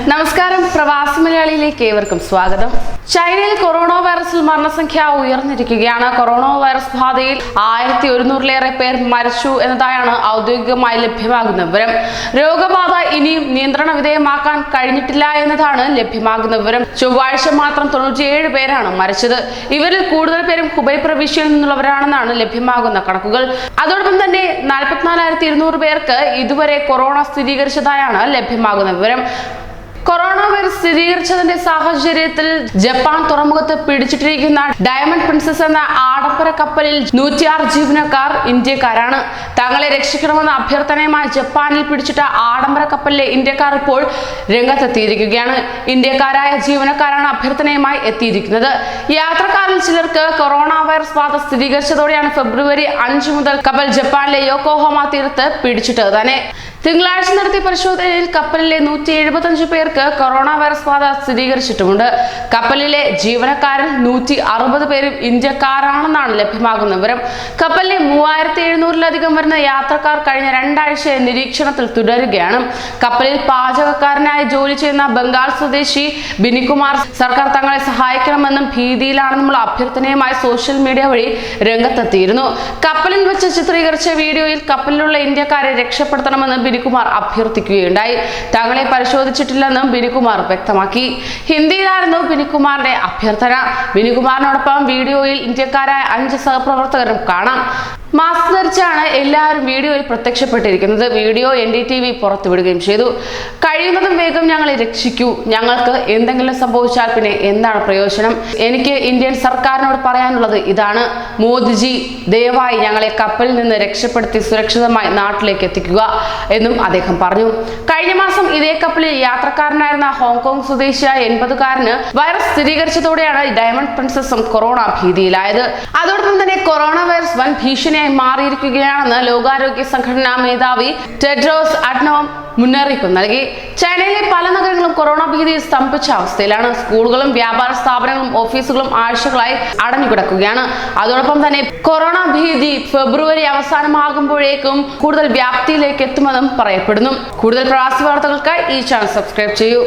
നമസ്കാരം. പ്രവാസി മലയാളിയിലേക്ക് ഏവർക്കും സ്വാഗതം. ചൈനയിൽ കൊറോണ വൈറസിൽ മരണസംഖ്യ ഉയർന്നിരിക്കുകയാണ്. കൊറോണ വൈറസ് ബാധയിൽ ആയിരത്തി ഒരുന്നൂറിലേറെ പേർ മരിച്ചു എന്നതായാണ് ഔദ്യോഗികമായി ലഭ്യമാകുന്ന വിവരം. രോഗബാധ ഇനിയും നിയന്ത്രണ വിധേയമാക്കാൻ കഴിഞ്ഞിട്ടില്ല എന്നതാണ് ലഭ്യമാകുന്ന വിവരം. ചൊവ്വാഴ്ച മാത്രം തൊണ്ണൂറ്റിയേഴ് പേരാണ് മരിച്ചത്. ഇവരിൽ കൂടുതൽ പേരും ഹുബൈ പ്രവിശ്യയിൽ നിന്നുള്ളവരാണെന്നാണ് ലഭ്യമാകുന്ന കണക്കുകൾ. അതോടൊപ്പം തന്നെ നാൽപ്പത്തിനാലായിരത്തി ഇരുന്നൂറ് പേർക്ക് ഇതുവരെ കൊറോണ സ്ഥിരീകരിച്ചതായാണ് ലഭ്യമാകുന്ന വിവരം. കൊറോണ വൈറസ് സ്ഥിരീകരിച്ചതിന്റെ സാഹചര്യത്തിൽ ജപ്പാൻ തുറമുഖത്ത് പിടിച്ചിട്ടിരിക്കുന്ന ഡയമണ്ട് പ്രിൻസസ് എന്ന ആഡംബര കപ്പലിൽ നൂറ്റിയാറ് ജീവനക്കാർ ഇന്ത്യക്കാരാണ്. തങ്ങളെ രക്ഷിക്കണമെന്ന അഭ്യർത്ഥനയുമായി ജപ്പാനിൽ പിടിച്ചിട്ട ആഡംബര കപ്പലിലെ ഇന്ത്യക്കാർ ഇപ്പോൾ രംഗത്തെത്തിയിരിക്കുകയാണ്. ഇന്ത്യക്കാരായ ജീവനക്കാരാണ് അഭ്യർത്ഥനയുമായി എത്തിയിരിക്കുന്നത്. യാത്രക്കാരിൽ ചിലർക്ക് കൊറോണ വൈറസ് ബാധ സ്ഥിരീകരിച്ചതോടെയാണ് ഫെബ്രുവരി അഞ്ച് മുതൽ കപ്പൽ ജപ്പാനിലെ യോക്കോഹോമ തീരത്ത് പിടിച്ചിട്ടത് തന്നെ. തിങ്കളാഴ്ച നടത്തിയ പരിശോധനയിൽ കപ്പലിലെ നൂറ്റി എഴുപത്തഞ്ച് പേർക്ക് കൊറോണ വൈറസ് ബാധ സ്ഥിരീകരിച്ചിട്ടുമുണ്ട് കപ്പലിലെ ജീവനക്കാരിൽ നൂറ്റി അറുപത് പേരും ഇന്ത്യക്കാരാണെന്നാണ് ലഭ്യമാകുന്ന വിവരം. കപ്പലിലെ മൂവായിരത്തി എഴുന്നൂറിലധികം വരുന്ന യാത്രക്കാർ കഴിഞ്ഞ രണ്ടാഴ്ച നിരീക്ഷണത്തിൽ തുടരുകയാണ്. കപ്പലിൽ പാചകക്കാരനായി ജോലി ചെയ്യുന്ന ബംഗാൾ സ്വദേശി ബിനികുമാർ സർക്കാർ തങ്ങളെ സഹായിക്കണമെന്നും നമ്മൾ അഭ്യർത്ഥനയുമായി സോഷ്യൽ മീഡിയ വഴി രംഗത്തെത്തിയിരുന്നു. കപ്പലിൽ വെച്ച് ചിത്രീകരിച്ച വീഡിയോയിൽ കപ്പലിലുള്ള ഇന്ത്യക്കാരെ രക്ഷപ്പെടുത്തണമെന്ന് ബിനികുമാർ അഭ്യർത്ഥിക്കുകയുണ്ടായി. തങ്ങളെ പരിശോധിച്ചിട്ടില്ലെന്നും ബിനികുമാർ വ്യക്തമാക്കി. ഹിന്ദിയിലായിരുന്നു ബിനികുമാറിന്റെ അഭ്യർത്ഥന. ബിനികുമാറിനോടൊപ്പം വീഡിയോയിൽ ഇന്ത്യക്കാരായ അഞ്ച് സഹപ്രവർത്തകരും കാണാം. മാസ്ക് ധരിച്ചാണ് എല്ലാവരും വീഡിയോയിൽ പ്രത്യക്ഷപ്പെട്ടിരിക്കുന്നത്. Video N D T V പുറത്തുവിടുകയും ചെയ്തു. കഴിയുന്നതും വേഗം ഞങ്ങളെ രക്ഷിക്കൂ. ഞങ്ങൾക്ക് എന്തെങ്കിലും സംഭവിച്ചാൽ പിന്നെ എന്താണ് പ്രയോജനം? എനിക്ക് ഇന്ത്യൻ സർക്കാരിനോട് പറയാനുള്ളത് ഇതാണ്. മോദിജി ദയവായി ഞങ്ങളെ കപ്പലിൽ നിന്ന് രക്ഷപ്പെടുത്തി സുരക്ഷിതമായി നാട്ടിലേക്ക് എത്തിക്കുക എന്നും അദ്ദേഹം പറഞ്ഞു. കഴിഞ്ഞ മാസം ഇതേ കപ്പലിൽ യാത്രക്കാരനായിരുന്ന ഹോങ്കോങ് സ്വദേശിയായ എൺപതുകാരന് വൈറസ് സ്ഥിരീകരിച്ചതോടെയാണ് ഡയമണ്ട് പ്രിൻസസും കൊറോണ ഭീതിയിലായത്. അതോടൊപ്പം തന്നെ കൊറോണ വൈറസ് വൻ ഭീഷണിയായി മാറിയിരിക്കുകയാണെന്ന് ലോകാരോഗ്യ സംഘടനാ മേധാവി ടെഡ്രോസ് അഡ്നോം മുന്നറിയിപ്പ് നൽകി. ചൈനയിലെ പല നഗരങ്ങളും കൊറോണ ഭീതി സ്തംഭിച്ച അവസ്ഥയിലാണ്. സ്കൂളുകളും വ്യാപാര സ്ഥാപനങ്ങളും ഓഫീസുകളും ആഴ്ചകളായി അടഞ്ഞുകിടക്കുകയാണ്. അതോടൊപ്പം തന്നെ കൊറോണ ഭീതി ഫെബ്രുവരി അവസാനമാകുമ്പോഴേക്കും കൂടുതൽ വ്യാപ്തിയിലേക്ക് എത്തുമെന്നും പറയപ്പെടുന്നു. കൂടുതൽ പ്രവാസി വാർത്തകൾക്കായി ഈ ചാനൽ സബ്സ്ക്രൈബ് ചെയ്യൂ.